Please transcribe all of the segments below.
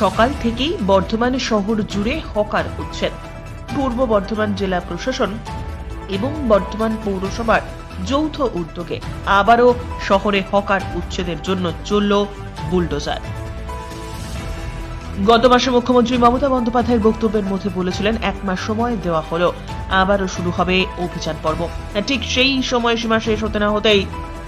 সকাল থেকেই বর্ধমান শহর জুড়ে হকার উচ্ছেদ পূর্ব বর্ধমান জেলা প্রশাসন এবং বর্ধমান পৌরসভার যৌথ উদ্যোগে আবারও শহরে হকার উচ্ছেদের জন্য চলল বুলডোজার। গত মাসে মুখ্যমন্ত্রী মমতা বন্দ্যোপাধ্যায়ের বক্তব্যের মধ্যে বলেছিলেন, এক মাস সময় দেওয়া হলো, আবারও শুরু হবে অভিযান পর্ব। ঠিক সেই সময়সীমা শেষ হতে না হতেই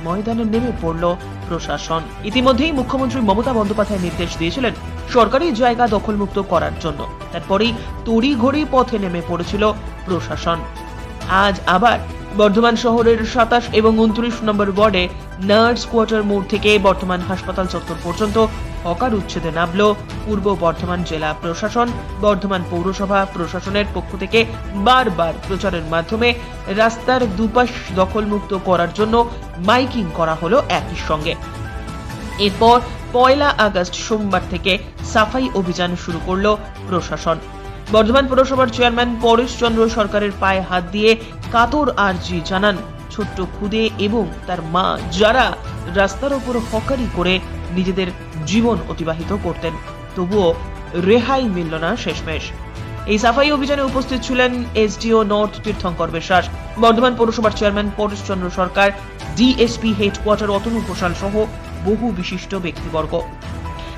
ময়দানে নেমে পড়ল প্রশাসন। ইতিমধ্যেই মুখ্যমন্ত্রী মমতা বন্দ্যোপাধ্যায় নির্দেশ দিয়েছিলেন সরকারি জায়গা দখলমুক্ত করার জন্য। তারপরেই তড়িঘড়ি পথে নেমে পড়েছিল প্রশাসন। আজ আবার বর্ধমান শহরের সাতাশ এবং উনত্রিশ নম্বর ওয়ার্ডে নার্স কোয়ার্টার মোড় থেকে বর্তমান হাসপাতাল চত্বর পর্যন্ত হকার উচ্ছেদে নামল পূর্ব বর্ধমান জেলা প্রশাসন। বর্ধমান পৌরসভা প্রশাসনের পক্ষ থেকে বারবার প্রচারের মাধ্যমে রাস্তার দুপাশ দখলমুক্ত করার জন্য মাইকিং করা হলো একই সঙ্গে। এরপর পয়লা আগস্ট সোমবার থেকে সাফাই অভিযান শুরু করল প্রশাসন। বর্ধমান পৌরসভার চেয়ারম্যান পরেশ চন্দ্র সরকারের পায়ে হাত দিয়ে কাতর আরজি জানান, ছোট্ট খুদে এবং তার মা যারা রাস্তার ওপর হকারি করে নিজেদের জীবন অতিবাহিত করতেন। তবুও রেহাই মিলল না শেষমেশ। এই সাফাই অভিযানে উপস্থিত ছিলেন এসডিও নর্থ তীর্থঙ্কর বিশ্বাস, বর্ধমান পৌরসভার chairman Paresh Chandra Sarkar, DSP headquarter Atanu Ghoshal সহ বহু বিশিষ্ট ব্যক্তিবর্গ।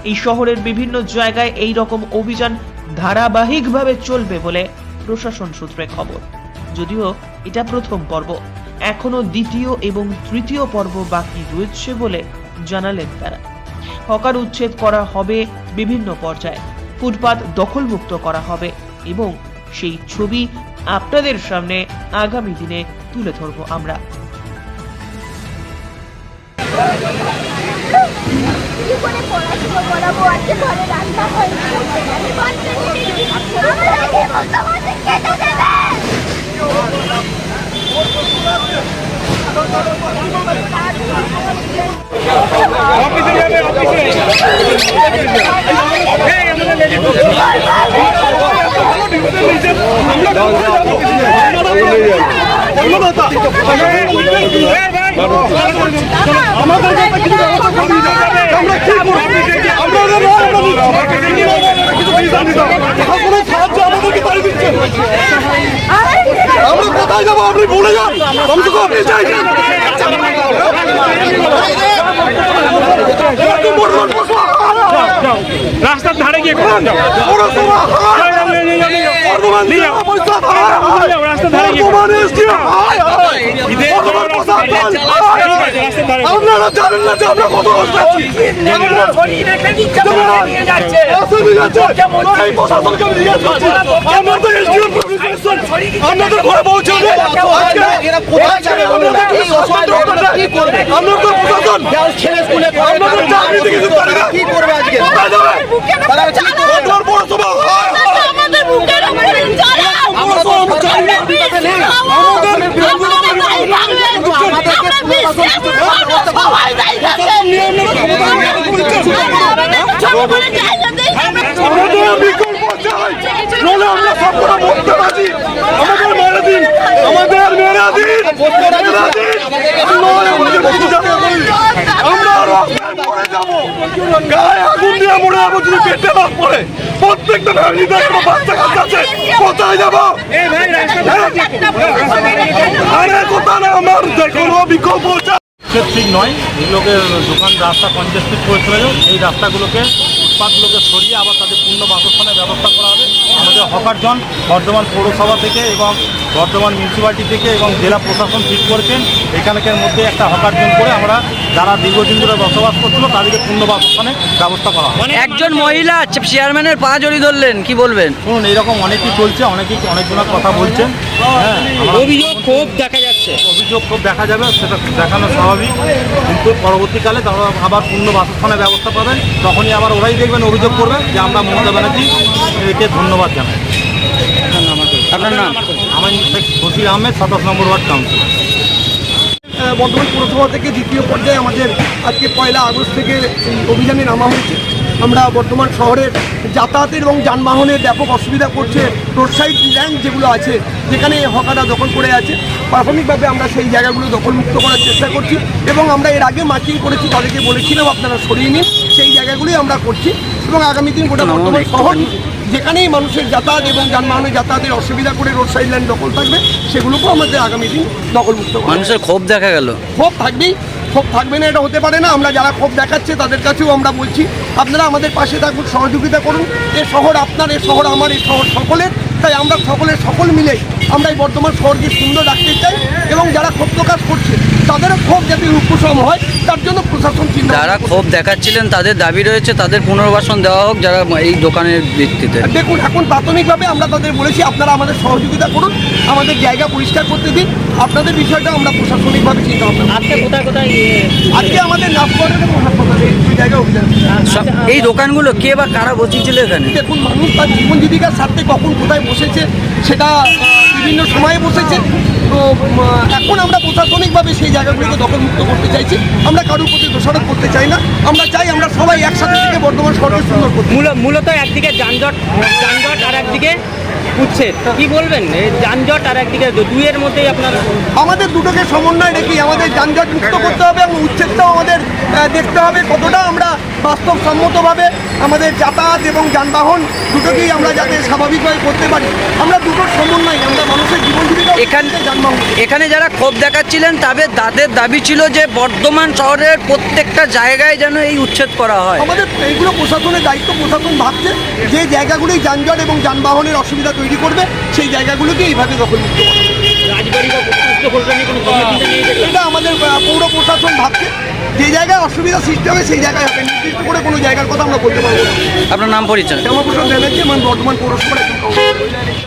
এই শহরের বিভিন্ন জায়গায় এই রকম অভিযান ধারাবাহিকভাবে চলবে বলে প্রশাসন সূত্রে খবর। যদিও এটা প্রথম পর্ব এখনও দ্বিতীয় এবং তৃতীয় পর্ব বাকি রয়েছে বলে জানালেন তারা। হকার উচ্ছেদ করা হবে বিভিন্ন পর্যায়ে, ফুটপাত দখলমুক্ত করা হবে এবং সেই ছবি আপনাদের সামনে আগামী দিনে তুলে ধরবো আমরা। করে পড়াশুনো করাবো আজকে ঘরে রান্না হয়নি আমি বলতে দিই আমার আগে বলতে কেটে আমাদের আমরা কি করব? আমরা। কোনো সাহায্য আমাদেরকে তাই দিচ্ছেন। আমরা কোথায় যাব আপনি ভুলে যান কমসে কম আপনি চাইছেন একটু বলুন, রাস্তার ধারে গিয়ে কোথাও যাও। রাস্তার ধারে। আপনারা জানেন না যে আমরা কত কষ্ট তো প্রশাসন? আমরা তো ছেলে স্কুলে পড়ে চাকরি থেকে আমরা সবকটা মরতে রাজি আমাদের মেরে দিন আমাদের মেরে দিন মেরে দিন নয় আমাদের কিছু যাবে না। আমরা রাস্তায় মরে যাব। গায়ে আগুন দিয়ে মরে যাব যদি পেটে না পড়ে। প্রত্যেকটা ফ্যামিলিতে একটা বাচ্চা কাচ্চা আছে। কোথায় যাব? আরে না আমার যে কোনো বিকল্প ঠিক নয় এগুলোকে দোকান রাস্তা কনজেস্টেড করে চলে এই রাস্তাগুলোকে ফুটপাথগুলোকে সরিয়ে আবার তাদের পূর্ণ বাসস্থানের ব্যবস্থা করা হবে। আমাদের হকারজন বর্ধমান পৌরসভা থেকে এবং বর্ধমান মিউনিসিপ্যালিটি থেকে এবং জেলা প্রশাসন ঠিক করেছেন এখানকার মধ্যে একটা হকারজন করে আমরা যারা দীর্ঘদিন ধরে বসবাস করছিল তাদেরকে পূর্ণ বাসস্থানে ব্যবস্থা করা হবে একজন মহিলা চেয়ারম্যানের পা জড়ি ধরলেন কি বলবেন? শুনুন এইরকম অনেকই চলছে অনেকেই অনেকজনের কথা বলছেন। হ্যাঁ অভিযোগ ক্ষোভ দেখা যাচ্ছে। অভিযোগ খুব দেখা যাবে সেটা দেখানো স্বাভাবিক। কিন্তু পরবর্তীকালে তারা আবার পূর্ণ বাসস্থানের ব্যবস্থা পাবেন। তখনই আবার ওরাই দেখবেন অভিযোগ করবেন যে আমরা মমতা ব্যানার্জি একে ধন্যবাদ জানাই। আপনার নাম? আমার শেখ বসির আহমেদ সাতাশ number ward council ah, Bardhaman পৌরসভা থেকে দ্বিতীয় পর্যায়ে আমাদের আজকে পয়লা আগস্ট থেকে অভিযানে নামা হয়েছে। আমরা বর্তমান শহরের যাতায়াতের এবং যানবাহনের ব্যাপক অসুবিধা করছে রোড সাইড ল্যান্ড যেগুলো আছে যেখানে হকারা দখল করে আছে। প্রাথমিকভাবে আমরা সেই জায়গাগুলো দখলমুক্ত করার চেষ্টা করছি এবং আমরা এর আগে মার্কিং করেছি তাদেরকে বলেছিলাম আপনারা সরিয়ে নিন। সেই জায়গাগুলোই আমরা করছি। এবং আগামী দিন গোটা বর্তমান শহর যেখানেই মানুষের যাতায়াত এবং যানবাহনের যাতায়াতের অসুবিধা করে রোড সাইড লাইন দখল থাকবে সেগুলোকেও আমাদের আগামী দিন দখলমুক্ত। মানুষের ক্ষোভ দেখা গেল ক্ষোভ থাকবেই ক্ষোভ থাকবে না এটা হতে পারে না আমরা যারা ক্ষোভ দেখাচ্ছে তাদের কাছেও আমরা বলছি আপনারা আমাদের পাশে থাকুন সহযোগিতা করুন এ শহর আপনার এ শহর আমার এই শহর সকলের তাই আমরা সকলের সকল মিলে আমরা এই বর্তমান শহরকে সুন্দর রাখতে চাই এবং যারা ক্ষোভ প্রকাশ করছে তাদেরও ক্ষোভ যাতে উপশম হয় তার জন্য প্রশাসন চিন্তা যারা ক্ষোভ দেখাচ্ছিলেন তাদের দাবি রয়েছে তাদের পুনর্বাসন দেওয়া হোক যারা এই দোকানের ভিত্তিতে। দেখুন এখন প্রাথমিকভাবে আমরা তাদের বলেছি আপনারা আমাদের সহযোগিতা করুন আমাদের জায়গা পরিষ্কার করতে দিন আপনাদের বিষয়টা আমরা প্রশাসনিকভাবে চিন্তা ভাবনা আজকে কোথায় কোথায় আজকে আমাদের নাচগড়ের এবং হাসপাতালে এই অভিযান সব- এই দোকানগুলো কে বা কারা বসেছিল এখানে? দেখুন মানুষ তার জীবন জীবিকার স্বার্থে কখন কোথায় বসেছে সেটা বিভিন্ন সময়ে বসেছে। তো এখন আমরা প্রশাসনিকভাবে সেই জায়গাগুলিকে দখলমুক্ত করতে চাইছি। আমরা কারোর প্রতি দোষারোপ করতে চাই না। আমরা চাই আমরা সবাই একসাথে থেকে বর্তমান শহরকে সুন্দর করতে মূল- মূলত একদিকে যানজট যানজট আর একদিকে উচ্ছেদ কি বলবেন? যানজট আর একদিকে দুইয়ের মধ্যেই আপনার আমাদের দুটোকে সমন্বয় রেখে আমাদের যানজট মুক্ত করতে হবে এবং উচ্ছেদটাও দেখতে হবে কতটা আমরা বাস্তবসম্মতভাবে আমাদের যাতায়াত এবং যানবাহন দুটোকেই আমরা যাতে স্বাভাবিকভাবে করতে পারি। আমরা দুটোর সমন্বয় আমরা মানুষের জীবন জীবিকা এখানে যানবাহন। এখানে যারা ক্ষোভ দেখাচ্ছিলেন তাদের তাদের দাবি ছিল যে বর্ধমান শহরের প্রত্যেকটা জায়গায় যেন এই উচ্ছেদ করা হয়। আমাদের এইগুলো প্রশাসনের দায়িত্ব প্রশাসন ভাবছে যে জায়গাগুলোই যানজট এবং যানবাহনের অসুবিধা তৈরি করবে সেই জায়গাগুলোকে এইভাবে দখলমুক্ত করা কোনো দেখলাম এটা আমাদের পৌর প্রশাসন ভাবছে। যে জায়গায় অসুবিধা সৃষ্টি হবে সেই জায়গায় হবে। নির্দিষ্ট করে কোনো জায়গার কথা আমরা বলতে পারব আপনার নাম পরিচয়? শ্যামাপ্রসাদ ব্যানার্জি আমার বর্ধমান পৌরসভার।